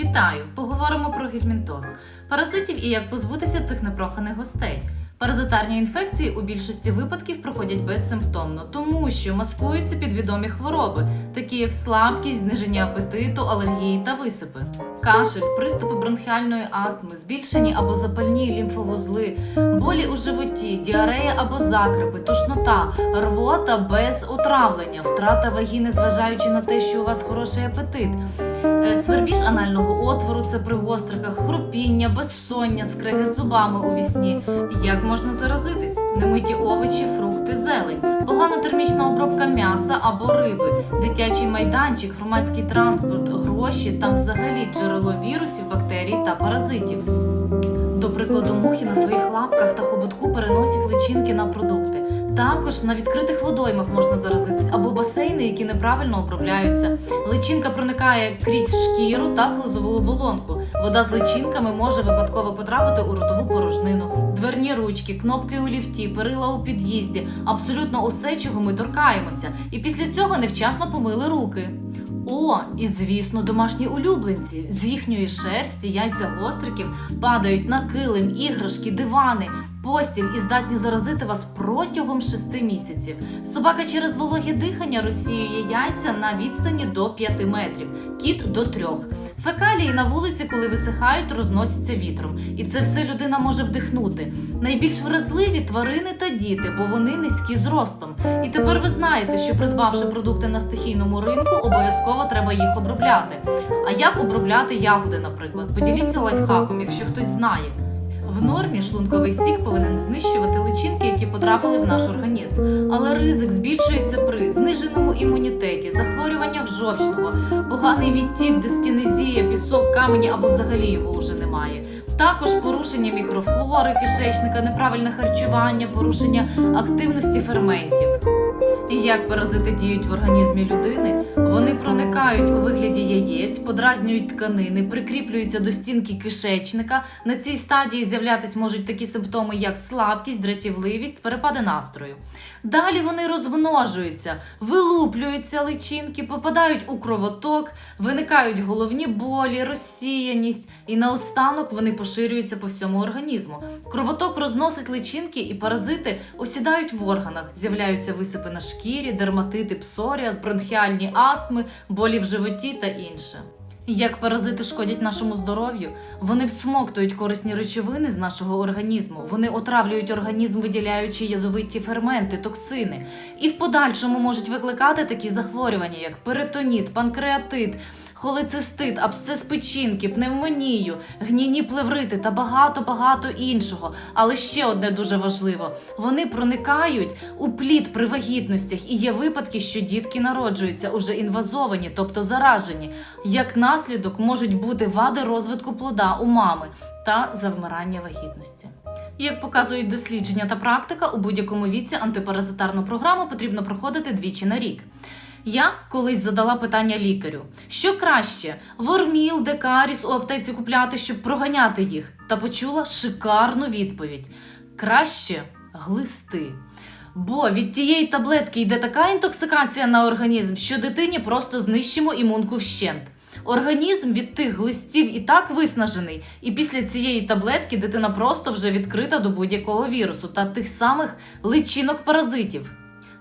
Вітаю! Поговоримо про гельмінтоз, паразитів і як позбутися цих непроханих гостей. Паразитарні інфекції у більшості випадків проходять безсимптомно, тому що маскуються під відомі хвороби, такі як слабкість, зниження апетиту, алергії та висипи. Кашель, приступи бронхіальної астми, збільшені або запальні лімфовузли, болі у животі, діарея або закрипи, тошнота, рвота без отравлення, втрата ваги, незважаючи на те, що у вас хороший апетит. Е, Свербіж анального отвору це при гостриках, хрупіння, безсоння, скрегет зубами у вісні. Як можна заразитись? Немиті овочі, фрукти, зелень, погана термічна обробка м'яса або риби, дитячий майданчик, громадський транспорт, гроші там взагалі джерело вірусів, бактерій та паразитів. До прикладу, мухи на своїх лапках та хоботку переносять личинки на продукти. Також на відкритих водоймах можна заразитись або басейни, які неправильно обробляються. Личинка проникає крізь шкіру та слизову оболонку. Вода з личинками може випадково потрапити у ротову порожнину. Дверні ручки, кнопки у ліфті, перила у під'їзді абсолютно усе, чого ми торкаємося. І після цього невчасно помили руки. О, і звісно, домашні улюбленці. З їхньої шерсті яйця гостриків падають на килим, іграшки, дивани, постіль і здатні заразити вас протягом шести місяців. Собака через вологе дихання розсіює яйця на відстані до 5 метрів, кіт до 3. Фекалії на вулиці, коли висихають, розносяться вітром, і це все людина може вдихнути. Найбільш вразливі тварини та діти, бо вони низькі зростом. І тепер ви знаєте, що придбавши продукти на стихійному ринку, обов'язково треба їх обробляти. А як обробляти ягоди, наприклад? Поділіться лайфхаком, якщо хтось знає. В нормі шлунковий сік повинен знищувати личинки, які потрапили в наш організм. Але ризик збільшується при зниженому імунітеті, захворюваннях жовчного, поганий відтік, дискінезія, пісок, камені або взагалі його вже немає. Також порушення мікрофлори кишечника, неправильне харчування, порушення активності ферментів. І як паразити діють в організмі людини? Вони проникають у вигляді яєць, подразнюють тканини, прикріплюються до стінки кишечника. На цій стадії з'являтись можуть такі симптоми, як слабкість, дратівливість, перепади настрою. Далі вони розмножуються, вилуплюються личинки, попадають у кровоток, виникають головні болі, розсіяність, і наостанок вони поширюються по всьому організму. Кровоток розносить личинки, і паразити осідають в органах, з'являються висипи на шкірі, дерматити, псоріаз, бронхіальні астми, болі в животі та інше. Як паразити шкодять нашому здоров'ю, вони всмоктують корисні речовини з нашого організму, вони отравлюють організм, виділяючи ядовиті ферменти, токсини, і в подальшому можуть викликати такі захворювання, як перитоніт, панкреатит, холецистит, абсцес печінки, пневмонію, гнійні плеврити та багато-багато іншого. Але ще одне дуже важливо: вони проникають у плід при вагітностях, і є випадки, що дітки народжуються уже інвазовані, тобто заражені. Як наслідок можуть бути вади розвитку плода у мами та завмирання вагітності. Як показують дослідження та практика, у будь-якому віці антипаразитарну програму потрібно проходити двічі на рік. Я колись задала питання лікарю: що краще ворміл, декаріс у аптеці купляти, щоб проганяти їх, та почула шикарну відповідь: краще глисти. Бо від тієї таблетки йде така інтоксикація на організм, що дитині просто знищимо імунку вщент. Організм від тих глистів і так виснажений, і після цієї таблетки дитина просто вже відкрита до будь-якого вірусу та тих самих личинок паразитів.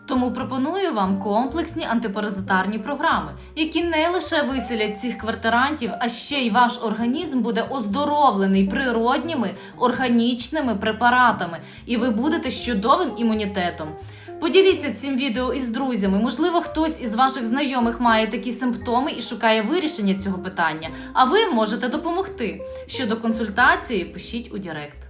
Тому пропоную вам комплексні антипаразитарні програми, які не лише виселять цих квартирантів, а ще й ваш організм буде оздоровлений природніми органічними препаратами, і ви будете з чудовим імунітетом. Поділіться цим відео із друзями. Можливо, хтось із ваших знайомих має такі симптоми і шукає вирішення цього питання. А ви можете допомогти. Щодо консультації, пишіть у Директ.